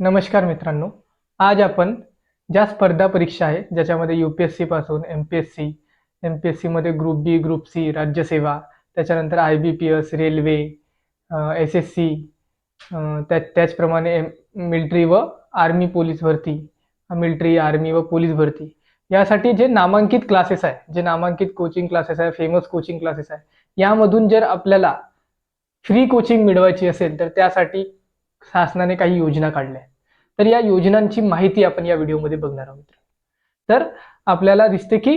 नमस्कार मित्रांनो. आज आपण ज्या स्पर्धा परीक्षा आहे ज्याच्यामध्ये यू पी एस सी पासून M P S C M P S सीमध्ये ग्रुप बी ग्रुप सी राज्यसेवा त्याच्यानंतर I B P S railway S S C त्या त्याचप्रमाणे मिलिटरी व आर्मी पोलीस भरती मिलिटरी आर्मी व पोलीस भरती. यासाठी जे नामांकित क्लासेस आहे जे नामांकित कोचिंग क्लासेस आहे फेमस कोचिंग क्लासेस आहे यामधून जर आपल्याला फ्री कोचिंग मिळवायची असेल तर त्यासाठी शासनाने काही योजना काढल्या आहेत. तर या योजनांची माहिती आपण या व्हिडिओमध्ये बघणार आहोत तर आपल्याला दिसते की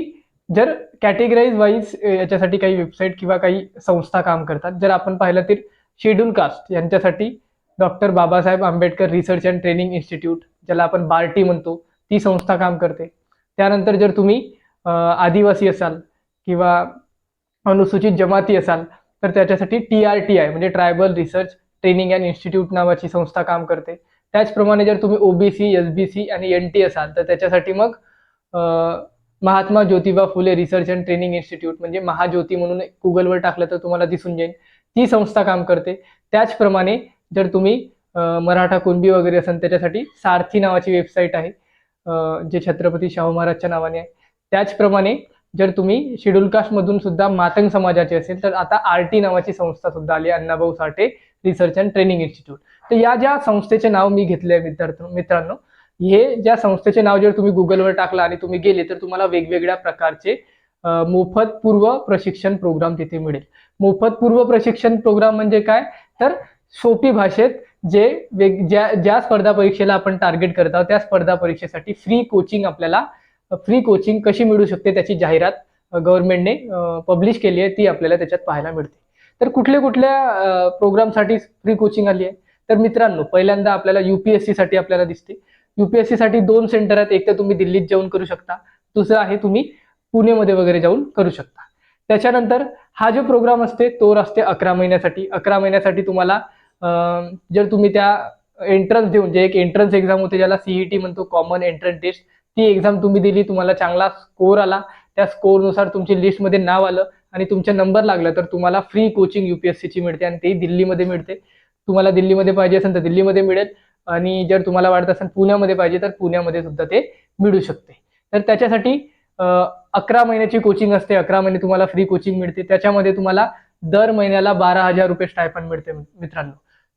जर कॅटेगराईज वाईज याच्यासाठी काही वेबसाईट किंवा काही संस्था काम करतात. जर आपण पाहिलं तर शेड्यूल कास्ट यांच्यासाठी doctor Babasaheb Ambedkar research and training institute ज्याला आपण बार्टी म्हणतो ती संस्था काम करते. त्यानंतर जर तुम्ही आदिवासी असाल किंवा अनुसूचित जमाती असाल तर त्याच्यासाठी टी आर टी आय म्हणजे tribal research training and institute नावाची संस्था काम करते. त्याचप्रमाणे जर तुम्ही ओबीसी एस बी सी आणि एन टी असाल तर त्याच्यासाठी मग Mahatma Jyotiba Phule research and training institute म्हणजे महाज्योती म्हणून गुगलवर टाकलं तर तुम्हाला दिसून जाईल. ती संस्था काम करते. त्याचप्रमाणे जर तुम्ही मराठा कुणबी वगैरे असेल त्याच्यासाठी सारथी नावाची वेबसाईट आहे जे छत्रपती शाहू महाराजच्या नावाने आहे. त्याचप्रमाणे जर तुम्ही शेड्यूल कास्टमधून सुद्धा मातंग समाजाचे असेल तर आता आर टी नावाची संस्था सुद्धा आली Annabhau Sathe research and training institute तर या ज्या संस्थेचे नाव मी घेतले आहे विद्यार्थी मित्रांनो हे ज्या संस्थेचे नाव जर तुम्ही गुगलवर टाकलं आणि तुम्ही गेले तर तुम्हाला वेगवेगळ्या प्रकारचे मोफत पूर्व प्रशिक्षण प्रोग्राम तिथे मिळेल. मोफत पूर्व प्रशिक्षण प्रोग्राम म्हणजे काय? तर सोपी भाषेत जे वेग ज्या ज्या स्पर्धा परीक्षेला आपण टार्गेट करत आहोत त्या स्पर्धा परीक्षेसाठी फ्री कोचिंग आपल्याला फ्री कोचिंग कशी मिळू शकते त्याची जाहिरात गव्हर्नमेंटने पब्लिश केली आहे ती आपल्याला त्याच्यात पाहायला मिळते. तर कुठल्या कुठल्या प्रोग्रामसाठी फ्री कोचिंग आली आहे? तर मित्रांनो पहिल्यांदा आपल्याला युपीएससी साठी आपल्याला दिसते. युपीएससी साठी दोन सेंटर आहेत. एक तर तुम्ही दिल्लीत जाऊन करू शकता. दुसरं आहे तुम्ही पुणेमध्ये वगैरे जाऊन करू शकता. त्याच्यानंतर हा जो प्रोग्राम असते तो असते अकरा महिन्यासाठी. अकरा महिन्यासाठी तुम्हाला जर तुम्ही त्या एंट्रन्स देऊन जे एक एंट्रन्स एक्झाम होते ज्याला सीईटी म्हणतो कॉमन एंट्रन्स टेस्ट ती एक्झाम तुम्ही दिली तुम्हाला चांगला स्कोर आला. त्या स्कोरनुसार तुमची लिस्टमध्ये नाव आलं आणि तुमचा नंबर लागला तर तुम्हाला फ्री कोचिंग युपीएससीची मिळते आणि ती दिल्लीमध्ये मिळते. तुम्हाला दिल्लीमध्ये पाहिजे असेल तर दिल्लीमध्ये मिळेल आणि जर तुम्हाला वाटत असेल पुण्यामध्ये पाहिजे तर पुण्यामध्ये सुद्धा ते मिळू शकते. तर त्याच्यासाठी अकरा महिन्याची कोचिंग असते. अकरा महिने तुम्हाला फ्री कोचिंग मिळते. त्याच्यामध्ये तुम्हाला दर महिन्याला बारा हजार रुपये स्टायपन मिळते मित्रांनो.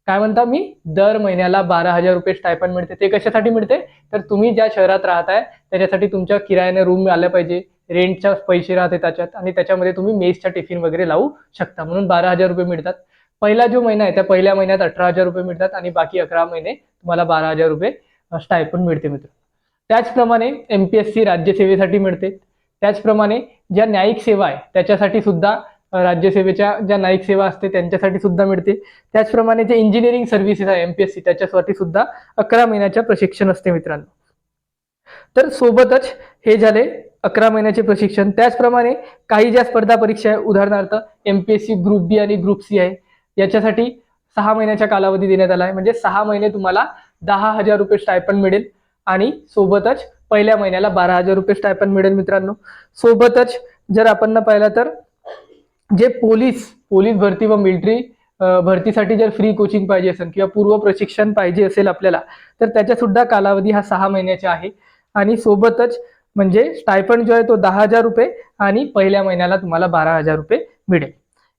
काय म्हणता मी? दर महिन्याला बारा हजार रुपये स्टायपन मिळते. ते कशासाठी मिळते? तर तुम्ही ज्या शहरात राहताय त्याच्यासाठी तुमच्या किरायाने रूम आल्या पाहिजे. रेंटच्या पैसे राहते त्याच्यात आणि त्याच्यामध्ये तुम्ही मेसच्या टिफिन वगैरे लावू शकता. म्हणून बारा हजार रुपये मिळतात. पहिला जो महिना आहे त्या पहिल्या महिन्यात अठरा हजार रुपये मिळतात आणि बाकी अकरा महिने तुम्हाला बारा हजार रुपये स्टायपन मिळते मित्र. त्याचप्रमाणे एम पी एस सी राज्यसेवेसाठी मिळते. त्याचप्रमाणे ज्या न्यायिक सेवा आहे त्याच्यासाठी सुद्धा राज्यसेवेच्या ज्या नाईक सेवा असते त्यांच्यासाठी सुद्धा मिळते. त्याचप्रमाणे जे इंजिनिअरिंग सर्व्हिसेस आहे एमपीएससी त्याच्यासाठी सुद्धा अकरा महिन्याच्या प्रशिक्षण असते मित्रांनो. तर सोबतच हे झाले अकरा महिन्याचे प्रशिक्षण. त्याचप्रमाणे काही ज्या स्पर्धा परीक्षा आहे उदाहरणार्थ एमपीएससी ग्रुप बी आणि ग्रुप सी आहे याच्यासाठी सहा महिन्याचा कालावधी देण्यात आला आहे. म्हणजे सहा महिने तुम्हाला दहा हजार रुपये स्टायपन मिळेल आणि सोबतच पहिल्या महिन्याला बारा हजार रुपये स्टायपन मिळेल मित्रांनो. सोबतच जर आपण न पाहिलं तर जे पोलीस पोलीस भरती व मिलिटरी भरतीसाठी जर फ्री कोचिंग पाहिजे असेल किंवा पूर्व प्रशिक्षण पाहिजे असेल आपल्याला तर त्याचा सुद्धा कालावधी हा सहा महिन्याचा आहे. आणि सोबतच म्हणजे स्टायपंड जो आहे तो दहा हजार रुपये आणि पहिल्या महिन्याला तुम्हाला बारा हजार रुपये मिळेल.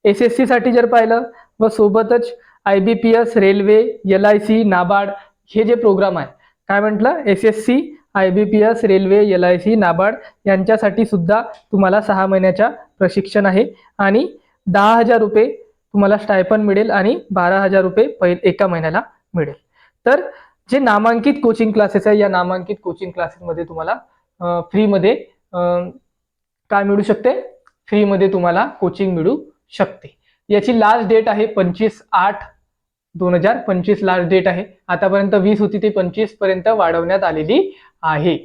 एस एस सी साठी जर पाहिलं व सोबतच I B P S railway L I C NABARD हे जे प्रोग्राम आहे काय म्हटलं? S S C I B P S railway L I C NABARD यांच्यासाठी सुद्धा तुम्हाला सहा महिन्याच्या प्रशिक्षण आहे. आणि दहा हजार रुपये तुम्हाला स्टायपन मिळेल आणि बारा हजार रुपये पहि एका महिन्याला मिळेल. तर जे नामांकित कोचिंग क्लासेस आहे या नामांकित कोचिंग क्लासेसमध्ये तुम्हाला फ्रीमध्ये काय मिळू शकते? फ्रीमध्ये तुम्हाला कोचिंग मिळू शकते. याची लास्ट डेट आहे पंचवीस आठ दोन हजार पंचवीस लास्ट डेट आहे. आतापर्यंत वीस होती ती पंचवीसपर्यंत वाढवण्यात आलेली आहे.